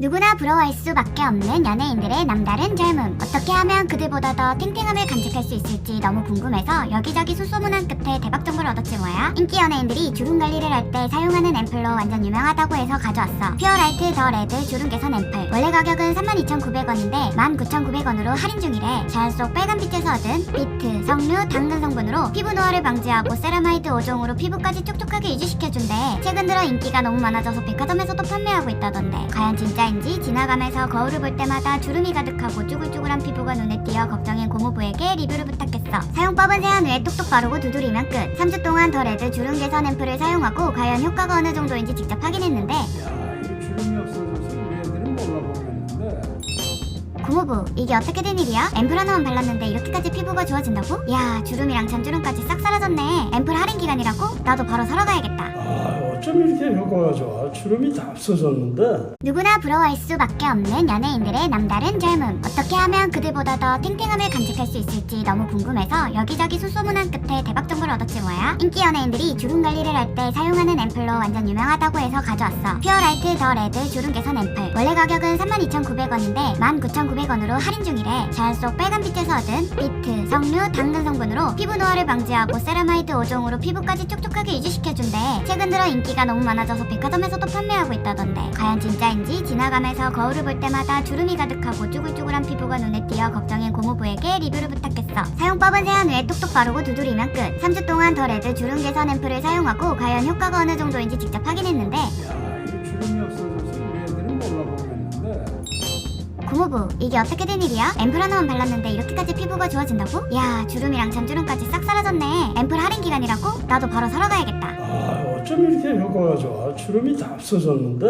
누구나 부러워할 수밖에 없는 연예인들의 남다른 젊음. 어떻게 하면 보다 더 탱탱함을 간직할 수 있을지 너무 궁금해서 여기저기 수소문한 끝에 대박 정보를 얻었지 뭐야. 인기 연예인들이 주름 관리를 할 때 사용하는 앰플로 완전 유명하다고 해서 가져왔어. 퓨어 라이트 더 레드 주름 개선 앰플. 원래 가격은 32,900원인데 19,900원으로 할인 중이래. 자연 속 빨간빛에서 얻은 비트, 석류, 당근 성분으로 피부 노화를 방지하고 세라마이드 5종으로 피부까지 촉촉하게 유지시켜준대. 최근 들어 인기가 너무 많아져서 백화점에서도 판매하고 있다던데. 과연 진짜인지 지나가면서 거울을 볼 때마다 주름이 가득하고 쭈글쭈글한 피부가 눈에 띄어 걱정인 고모부에게 리뷰를 부탁했어. 사용법은 세안 후에 톡톡 바르고 두드리면 끝. 3주 동안 더 레드 주름 개선 앰플을 사용하고 과연 효과가 어느 정도인지 직접 확인했는데 야, 이거 주름이 없어져서 우리 애들은 몰라 보겠는데. 고모부 이게 어떻게 된 일이야? 앰플 하나만 발랐는데 이렇게까지 피부가 좋아진다고? 야 주름이랑 잔주름까지 싹 사라졌네 앰플 할인 기간이라고? 나도 바로 사러 가야겠다 아, 어쩜 이렇게 효과가 좋아? 주름이 다 없어졌는데. 누구나 부러워할 수밖에 없는 연예인들의 남다른 젊음. 어떻게 하면 그들보다 더 탱탱함을 간직할 수 있을지 너무 궁금해서 여기저기 수소문한 끝에 대박 정보를 얻었지 뭐야. 인기 연예인들이 주름 관리를 할 때 사용하는 앰플로 완전 유명하다고 해서 가져왔어. 퓨어 라이트 더 레드 주름 개선 앰플. 원래 가격은 32,900원인데 19,900원으로 할인 중이래. 자연 속 빨간빛에서 얻은 비트, 석류, 당근 성분으로 피부 노화를 방지하고 세라마이드 5종으로 피부까지 촉촉하게 유지시켜준대. 최근 들어 인기가 너무 많아져서 백화점에서도 판매하고 있다던데. 과연 진짜인지 지나가면서 거울을 볼 때마다 주름이 가득하고 쭈글쭈글한 피부가 눈에 띄어 걱정인 고모부에게 리뷰를 부탁했어. 사용법은 세안 후에 톡톡 바르고 두드리면 끝. 3주 동안 더 레드 주름 개선 앰플을 사용하고 과연 효과가 어느 정도인지 직접 확인했는데 야, 이거 주름이 없어져서 우리 애들은 몰라보겠는데. 고모부 이게 어떻게 된 일이야? 앰플 하나만 발랐는데 이렇게까지 피부가 좋아진다고? 야 주름이랑 잔주름까지 싹 사라졌네 앰플 할인 기간이라고? 나도 바로 사러 가야겠다 아, 어쩜 이렇게 효과가 좋아? 주름이 다 없어졌는데.